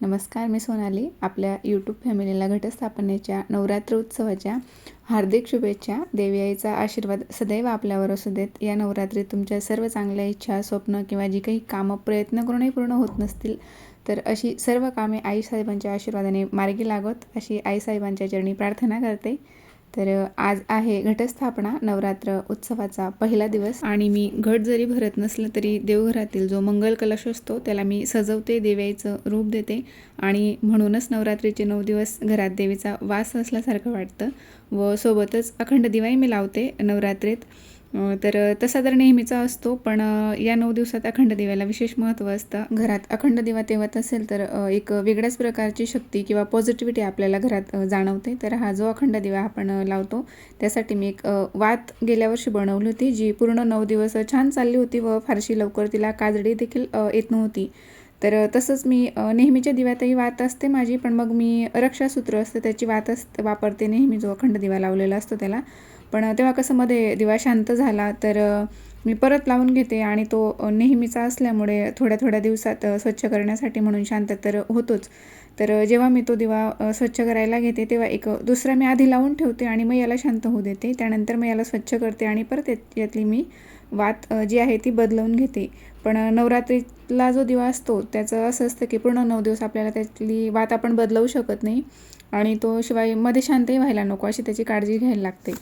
नमस्कार मी सोनाली. आपल्या यूट्यूब फॅमिलीला घटस्थापनेच्या नवरात्र उत्सवाच्या हार्दिक शुभेच्छा. देवी आईचा आशीर्वाद सदैव आपल्यावर असू देत. या नवरात्रीत तुमच्या सर्व चांगल्या इच्छा स्वप्न किंवा जी काही कामं प्रयत्न करूनही पूर्ण होत नसतील तर अशी सर्व कामे आईसाहेबांच्या आशीर्वादाने मार्गी लागत. अशी आईसाहेबांच्या चरणी प्रार्थना करते. तर आज आहे घटस्थापना नवरात्र उत्सवाचा पहिला दिवस. आणि मी घट जरी भरत नसलं तरी देवघरातील जो मंगल कलश असतो त्याला मी सजवते देव्याचं रूप देते. आणि म्हणूनच नवरात्रीचे नऊ दिवस घरात देवीचा वास असल्यासारखं वाटतं. व सोबतच अखंड दिवाई मी लावते नवरात्रीत. तर तसा तर नेहमीचा असतो पण या नऊ दिवसात अखंड दिव्याला विशेष महत्त्व असतं. घरात अखंड दिवा तेवत असेल तर एक वेगळ्याच प्रकारची शक्ती किंवा पॉझिटिव्हिटी आपल्याला घरात जाणवते. तर हा जो अखंड दिवा आपण लावतो त्यासाठी मी एक वात गेल्या वर्षी बनवली होती जी पूर्ण नऊ दिवस छान चालली होती व फारशी लवकर तिला काजडी देखील येत नव्हती. तर तसंच मी नेहमीच्या दिव्यातही वात असते माझी पण मग मी रक्षासूत्र असतं त्याची वात असते वापरते नेहमी जो अखंड दिवा लावलेला असतो त्याला. पण तेव्हा कसं मध्ये दिवा शांत झाला तर मी परत लावून घेते आणि तो नेहमीचा असल्यामुळे थोड्या थोड्या दिवसात स्वच्छ करण्यासाठी म्हणून शांत तर होतोच. तर जेव्हा मी तो दिवा स्वच्छ करायला घेते तेव्हा एक दुसरा मी आधी लावून ठेवते आणि मग याला शांत होऊ देते. त्यानंतर मग याला स्वच्छ करते आणि परत यातली मी वात जी आहे ती बदलवून घेते. पण नवरात्रीला नवरात्रीतला जो दिवा असतो त्याचं असं असतं की पूर्ण नऊ दिवस आपल्याला त्यातली वात आपण बदलवू शकत नाही आणि तो शिवायमध्ये शांतही व्हायला नको अशी त्याची काळजी घ्यायला लागते.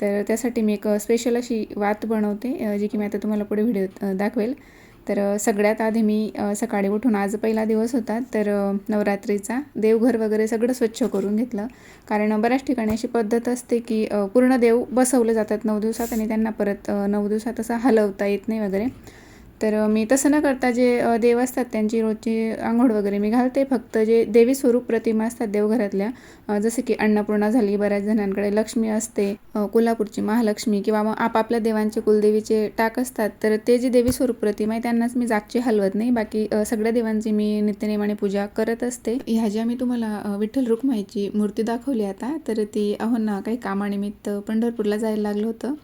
तर त्यासाठी मी एक स्पेशल अशी वात बनवते जी की मी आता तुम्हाला पुढे व्हिडिओ दाखवेल. तर सगळ्यात आधी मी सकाळी उठून आज पहिला दिवस होता तर नवरात्रीचा देवघर वगैरे सगळं स्वच्छ करून घेतलं. कारण बऱ्याच ठिकाणी अशी पद्धत असते की पूर्ण देव बसवले जातात नऊ दिवसात आणि त्यांना परत नऊ दिवसात असं हलवता येत नाही वगैरे. तर मी तसं न करता जे देव असतात त्यांची रोजची आंघोळ वगैरे मी घालते. फक्त जे देवी स्वरूप प्रतिमा असतात देवघरातल्या जसं की अन्नपूर्णा झाली बऱ्याच जणांकडे लक्ष्मी असते कोल्हापूरची महालक्ष्मी किंवा मग आपापल्या देवांचे कुलदेवीचे टाक असतात तर ते जे देवी स्वरूप प्रतिमा आहे त्यांनाच मी जागची हलवत नाही. बाकी सगळ्या देवांची मी नित्यनेमाने पूजा करत असते. ह्या ज्या मी तुम्हाला विठ्ठल रुक्माईची मूर्ती दाखवली आता तर ती अहो ना काही कामानिमित्त पंढरपूरला जायला लागलं होतं.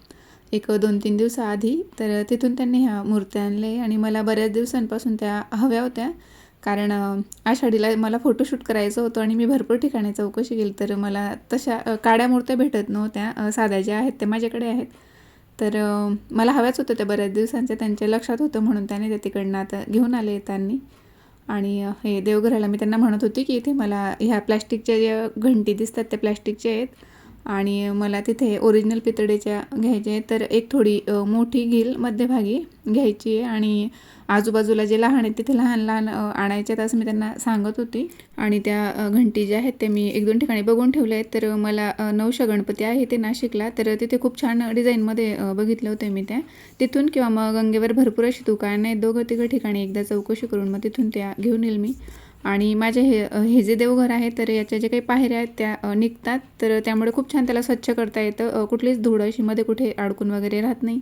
एक दोन तीन दिवसाआधी तर तिथून त्यांनी ह्या मूर्त्या आणल्या आणि मला बऱ्याच दिवसांपासून त्या हव्या होत्या. कारण आषाढीला मला फोटोशूट करायचं होतं आणि मी भरपूर ठिकाणी चौकशी केली तर मला तशा काड्या मूर्त्या भेटत नव्हत्या. साध्या ज्या आहेत त्या माझ्याकडे आहेत. तर मला हव्याच होत्या त्या बऱ्याच दिवसांच्या त्यांच्या लक्षात होतं म्हणून त्याने त्या तिकडनं आता घेऊन आले त्यांनी. आणि हे देवघराला मी त्यांना म्हणत होती की इथे मला ह्या प्लॅस्टिकच्या ज्या घंटी दिसतात त्या प्लॅस्टिकच्या आहेत. आणि मला तिथे ओरिजिनल पितळेच्या घ्यायचे तर एक थोडी मोठी गिल मध्यभागी घ्यायची आहे. आणि आजूबाजूला जे लहान आहेत तिथे लहान लहान आणायचे आहेत असं मी त्यांना सांगत होती. आणि त्या घंटी ज्या आहेत ते मी एक दोन ठिकाणी बघून ठेवल्या आहेत. तर मला अ, नवशा गणपती आहे ते नाशिकला. तर तिथे खूप छान डिझाईनमध्ये बघितलं बघितले होते मी त्या. तिथून किंवा मग गंगेवर भरपूर अशी दुकानं आहेत. दोघं तिघं ठिकाणी एकदा चौकशी करून मग तिथून त्या घेऊन येईल मी. आणि माझे हे हे जे देवघर आहे तर याच्या जे काही पायऱ्या आहेत त्या निघतात. तर त्यामुळे खूप छान त्याला स्वच्छ करता येतं. कुठलीच धूळ अशी मध्ये कुठे अडकून वगैरे राहत नाही.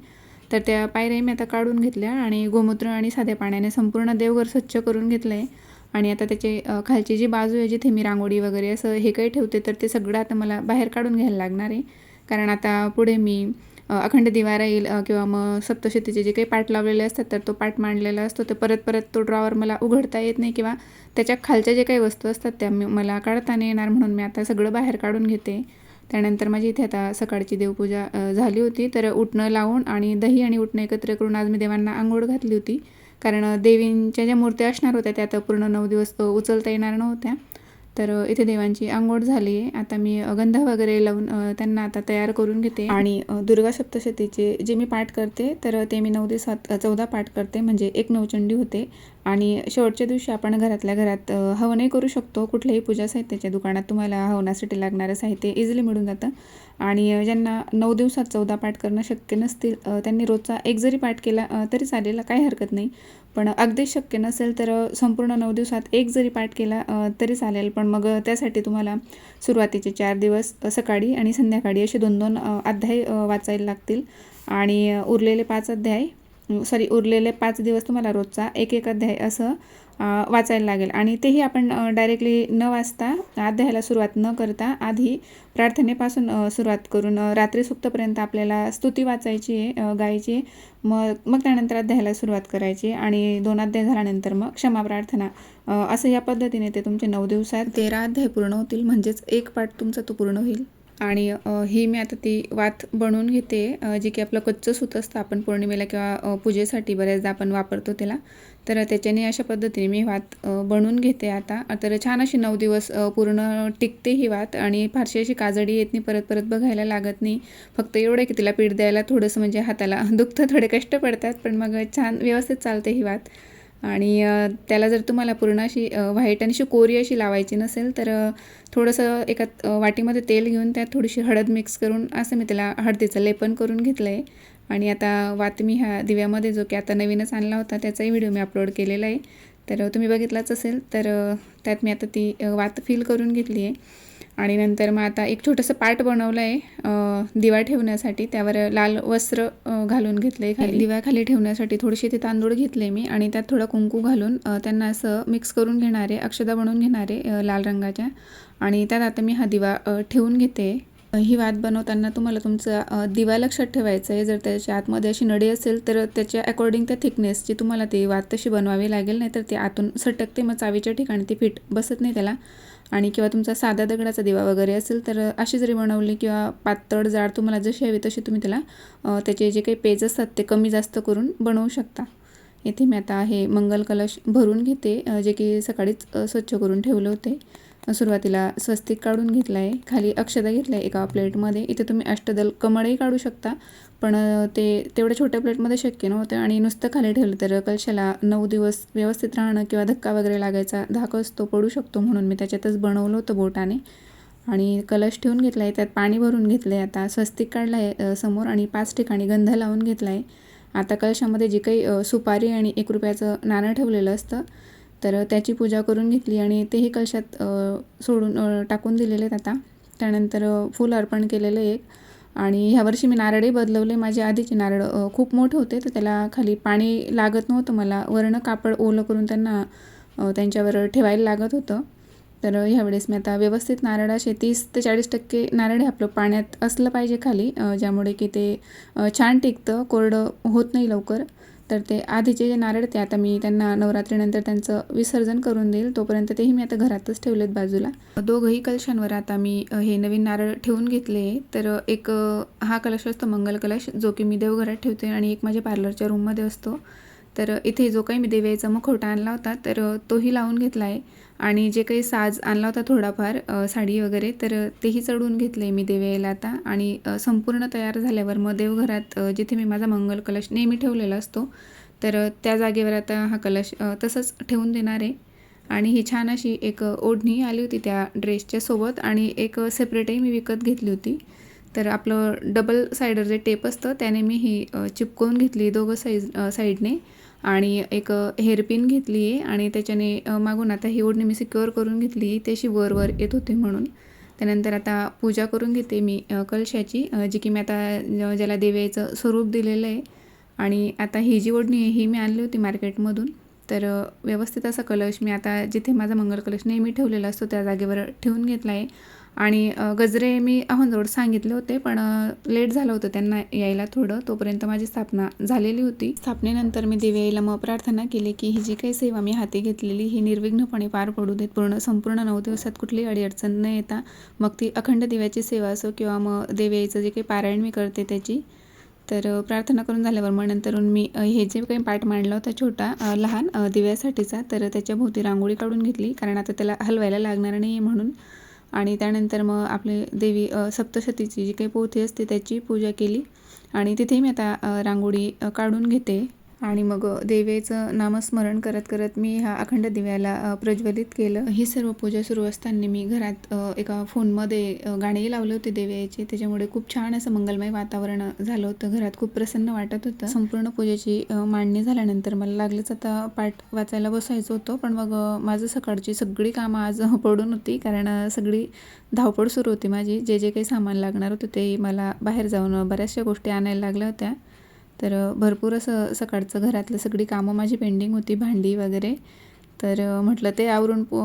तर त्या पायऱ्या मी आता काढून घेतल्या आणि गोमूत्र आणि साध्या पाण्याने संपूर्ण देवघर स्वच्छ करून घेतलं आहे आणि आता त्याचे खालची जी बाजू आहे जिथे मी रांगोळी वगैरे असं हे काही ठेवते तर ते सगळं आता मला बाहेर काढून घ्यायला लागणार आहे. कारण आता पुढे मी अखंड दिवा राहील किंवा मग सप्तशतीचे जे काही पाठ लावलेले असतात तर तो पाठ मांडलेला असतो. तर परत परत तो ड्रॉवर मला उघडता येत नाही किंवा त्याच्या खालच्या जे काही वस्तू असतात त्या मी- मला काढता नाही येणार म्हणून मी आता सगळं बाहेर काढून घेते. त्यानंतर माझी इथे आता सकाळची देवपूजा झाली होती. तर उठणं लावून आणि दही आणि उठणं एकत्र करून आज मी देवांना आंघोळ घातली होती. कारण देवींच्या ज्या मूर्त्या असणार होत्या त्या आता पूर्ण नऊ दिवस उचलता येणार नव्हत्या. तर इथे देवांची आंघोळ झाली. आहे आता मी अ, गंध वगैरे लावून त्यांना आता तयार करून घेते. आणि दुर्गा सप्तशतीचे जे मी पाठ करते तर ते मी नऊ दिवसात चौदा पाठ करते. म्हणजे एक नवचंडी होते. आणि शेवटच्या दिवशी आपण घरातल्या घरात हवनही करू शकतो. कुठल्याही पूजा साहित्याच्या दुकानात तुम्हाला हवनासाठी लागणारं साहित्य इझिली मिळून जातं. आणि ज्यांना नऊ दिवसात चौदा पाठ करणं शक्य नसतील त्यांनी रोजचा एक जरी पाठ केला तरी चालेल. काही हरकत नाही. पण अगदी शक्य नसेल तर संपूर्ण नऊ दिवसात एक जरी पाठ केला तरी चालेल. पण मग त्यासाठी तुम्हाला सुरुवातीचे चार दिवस सकाळी आणि संध्याकाळी असे दोन दोन अध्याय वाचायला लागतील. आणि उरलेले पाच अध्याय सॉरी उरलेले पाच दिवस तुम्हाला रोजचा एक एक अध्याय असं वाचायला लागेल. आणि तेही आपण डायरेक्टली न वाचता अध्यायाला सुरुवात न करता आधी प्रार्थनेपासून सुरुवात करून रात्री सुप्तपर्यंत आपल्याला स्तुती वाचायची आहे गायची मग मग त्यानंतर अध्यायाला सुरुवात करायची आणि दोन अध्याय झाल्यानंतर मग क्षमा प्रार्थना असं या पद्धतीने ते तुमचे नऊ दिवसात तेरा अध्याय पूर्ण होतील म्हणजेच एक पाठ तुमचा तो पूर्ण होईल. आणि ही मी आता ती वात बनवून घेते जे की आपलं कच्चं सूत असतं आपण पौर्णिमेला किंवा पूजेसाठी बऱ्याचदा आपण वापरतो त्याला. तर त्याच्याने अशा पद्धतीने मी वात बनवून घेते आता. तर छान अशी नऊ दिवस पूर्ण टिकते ही वात आणि फारशी अशी काजडी येत नाही परत परत बघायला लागत नाही. फक्त एवढं की तिला पीठ द्यायला थोडंसं म्हणजे हाताला दुखतं थोडे कष्ट पडतात पण मग छान व्यवस्थित चालते ही वात. आणि त्याला जर तुम्हाला पूर्ण अशी व्हाईट आणि अशी कोरी अशी लावायची नसेल तर थोडंसं एका वाटीमध्ये तेल घेऊन त्यात थोडीशी हळद मिक्स करून असं मी त्याला हळदीचं लेपन करून घेतलं आहे आणि आता वात मी ह्या दिव्यामध्ये जो की आता नवीनच आणला होता त्याचाही व्हिडिओ मी अपलोड केलेला आहे. तर तुम्ही बघितलाच असेल तर त्यात मी आता ती वात फील करून घेतली आहे आणि नंतर मग आता एक छोटंसं पाट बनवलं आहे दिवा ठेवण्यासाठी. त्यावर लाल वस्त्र घालून घेतलं आहे खाली दिव्याखाली ठेवण्यासाठी थोडीशी ते तांदूळ घेतले मी आणि त्यात थोडा कुंकू घालून त्यांना असं मिक्स करून घेणारे अक्षदा बनवून घेणारे लाल रंगाच्या. आणि त्यात आता मी हा दिवा ठेवून घेते. ही वात बनवताना तुम्हाला तुमचा दिवा लक्षात ठेवायचं आहे जर त्याच्या आतमध्ये अशी नडी असेल तर त्याच्या अकॉर्डिंग त्या थिकनेसची तुम्हाला ती वात तशी बनवावी लागेल. नाही तर ती आतून सटकते मग चावीच्या ठिकाणी ती फिट बसत नाही त्याला. आणि किंवा तुमचा साधा दगडाचा दिवा वगैरे असेल तर अशी जरी बनवली किंवा पातळ जाड तुम्हाला जशी हवी तशी तुम्ही त्याला त्याचे जे काही पेज असतात ते कमी जास्त करून बनवू शकता. येथे मी आता हे मंगल कलश भरून घेते जे की सकाळीच स्वच्छ करून ठेवले होते. सुरुवातीला स्वस्तिक काढून घेतला आहे खाली अक्षता घेतला आहे एका प्लेटमध्ये. इथे तुम्ही अष्टदल कमळही काढू शकता पण ते तेवढ्या छोट्या प्लेटमध्ये शक्य नव्हतं आणि नुसतं खाली ठेवलं तर कलशाला नऊ दिवस व्यवस्थित राहणं किंवा धक्का वगैरे लागायचा धाक असतो पडू शकतो म्हणून. मी त्याच्यातच बनवलं होतं बोटाने आणि कलश ठेवून घेतला आहे त्यात पाणी भरून घेतलं आहे आता स्वस्तिक काढलं आहे समोर आणि पाच ठिकाणी गंध लावून घेतला आहे आता कलशामध्ये जे काही सुपारी आणि एक रुपयाचं नाणं ठेवलेलं असतं तर त्याची पूजा करून घेतली आणि तेही कलशात सोडून टाकून दिलेले आहेत आता. त्यानंतर फूल अर्पण केलेलं एक. आणि ह्यावर्षी मी नारळही बदलवले. माझे आधीचे नारळ खूप मोठे होते तर त्याला खाली पाणी लागत नव्हतं मला. वर्ण कापड ओलं करून त्यांना त्यांच्यावर ठेवायला लागत होतं. तर ह्यावेळेस मी आता व्यवस्थित नारळाचे तीस ते चाळीस टक्के नारळ हे आपलं पाण्यात असलं पाहिजे खाली ज्यामुळे की ते छान टिकतं. कोरडं होत नाही लवकर. तर ते आधीचे जे नारळ ते आता मी त्यांना नवरात्रीनंतर त्यांचं विसर्जन करून देईल. तोपर्यंत तेही मी आता घरातच ठेवलेत बाजूला. दोघंही कलशांवर आता मी हे नवीन नारळ ठेवून घेतले तर एक हा कलश असतो मंगल कलश जो की मी देवघरात ठेवते आणि एक माझ्या पार्लरच्या रूममध्ये असतो. तर इथे जो काही मी देवीचा मुखवटा आणला होता तर तोही लावून घेतला आहे. आणि जे काही साज आणला होता थोडाफार साडी वगैरे तर तेही चढवून घेतले मी देवेला आता. आणि संपूर्ण तयार झाल्यावर मग देवघरात जिथे मी माझा मंगल कलश नेहमी ठेवलेला असतो तर त्या जागेवर आता हा कलश तसंच ठेवून देणार आहे. आणि ही छान अशी एक ओढणी आली होती त्या ड्रेसच्या सोबत आणि एक सेपरेटही मी विकत घेतली होती. तर आपलं डबल सायडर जे टेप असतं त्याने मी ही चिपकवून घेतली दोघं साईज साईडने. आणि एक हेअरपिन घेतली आहे आणि त्याच्याने मागून आता ही ओढणी मी सिक्युअर करून घेतली. त्याशी वर वर येत होती म्हणून. त्यानंतर आता पूजा करून घेते मी कलशाची जी की मी आता ज्याला देव्याचं स्वरूप दिलेलं आहे. आणि आता ही जी ओढणी आहे ही मी आणली होती मार्केटमधून. तर व्यवस्थित असा कलश मी आता जिथे माझा मंगल कलश नेहमी ठेवलेला असतो त्या जागेवर ठेवून घेतला आहे. आणि गजरे मी अहनजवळ सांगितले होते पण लेट झालं होतं त्यांना यायला थोडं. तोपर्यंत माझी स्थापना झालेली होती. स्थापनेनंतर मी देवयाईला मग प्रार्थना केली की ही जी काही सेवा मी हाती घेतलेली ही निर्विघ्नपणे पार पडू देत पूर्ण संपूर्ण नऊ दिवसात कुठलीही अडीअडचण न येता मग ती अखंड दिव्याची सेवा असो किंवा मग देवयाईचं जे काही पारायण मी करते त्याची. तर प्रार्थना करून झाल्यावर मग नंतरून मी हे जे काही पाठ मांडला होता छोटा लहान दिव्यासाठीचा तर त्याच्या भोवती रांगोळी काढून घेतली. कारण आता त्याला हलवायला लागणार नाही आहे म्हणून आणि त्यानंतर मग आपली देवी सप्तशतीची जी काही पोथी असते त्याची पूजा केली. आणि तिथेही मी आता रांगोळी काढून घेते. आणि मग देवीचं नामस्मरण करत करत मी ह्या अखंड दिव्याला प्रज्वलित केलं. ही सर्व पूजा सुरू असताना मी घरात एका फोनमध्ये गाणेही लावले होते देव्याचे त्याच्यामुळे खूप छान असं मंगलमय वातावरण झालं होतं. घरात खूप प्रसन्न वाटत होतं. संपूर्ण पूजेची मांडणी झाल्यानंतर मला लागलंच आता पाठ वाचायला बसायचं होतं. पण मग माझं सकाळची सगळी कामं आज पडून होती. कारण सगळी धावपळ सुरू होती माझी. जे जे काही सामान लागणार होतं ते मला बाहेर जाऊन बऱ्याचशा गोष्टी आणायला लागल्या होत्या. तर भरपूर असं सकाळचं घरातलं सगळी कामं माझी पेंडिंग होती भांडी वगैरे. तर म्हटलं ते आवरून पो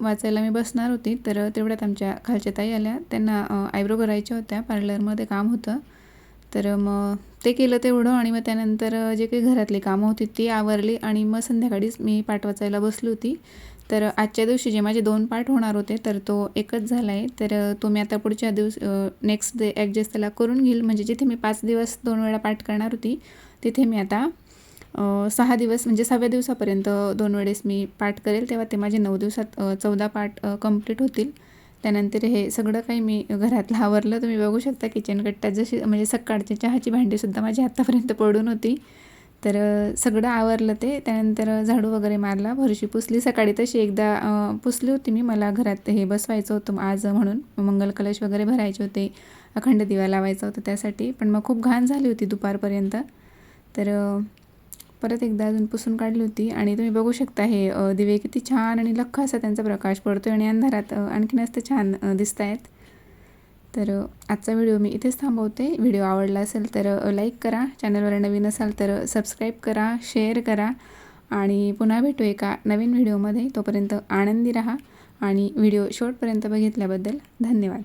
वाचायला मी बसणार होती. तर तेवढ्यात आमच्या खालच्या ताई आल्या. त्यांना आयब्रो करायच्या होत्या पार्लरमध्ये काम होतं. तर मग ते केलं तेवढं आणि मग त्यानंतर जे काही घरातली कामं होती ती आवरली आणि मग संध्याकाळीच मी पाठ वाचायला बसली होती. तर आजच्या दिवशी जे माझे दोन पाठ होणार होते तर तो एकच झाला आहे तर तो मी आता पुढच्या दिवस नेक्स्ट डे ॲडजस्ट त्याला करून घेईल. म्हणजे जिथे मी पाच दिवस दोन वेळा पाठ करणार होती तिथे मी आता सहा दिवस म्हणजे सहाव्या दिवसापर्यंत दोन वेळेस मी पाठ करेल. तेव्हा ते माझे नऊ दिवसात चौदा पाठ कंप्लीट होतील. त्यानंतर हे सगळं काही मी घरातलं आवरलं. तुम्ही बघू शकता किचन कट्ट्यात जशी म्हणजे सकाळची चहाची भांडीसुद्धा माझी आत्तापर्यंत पडून होती. तर सगळं आवरलं ते. त्यानंतर झाडू वगैरे मारला. फरशी पुसली. सकाळी तशी एकदा पुसली होती मी. मला घरात हे बसवायचं होतं आज म्हणून. मंगल कलश वगैरे भरायचे होते. अखंड दिवा लावायचा होता त्यासाठी. पण मग खूप घाण झाली होती दुपारपर्यंत. तर परत एकदा अजून पुसून काढली होती. आणि तुम्ही बघू शकता हे दिवे किती छान आणि लख्ख असा त्यांचा प्रकाश पडतो आणि अंधारात आणखीनच ते छान दिसत आहेत तर आजचा व्हिडिओ मी इथेच थांबवते. व्हिडिओ आवडला असेल तर लाईक करा. चॅनलवर नवीन असाल तर सबस्क्राईब करा शेअर करा. आणि पुन्हा भेटू एका नवीन व्हिडिओमध्ये. तोपर्यंत आनंदी राहा. आणि व्हिडिओ शेवटपर्यंत बघितल्याबद्दल धन्यवाद.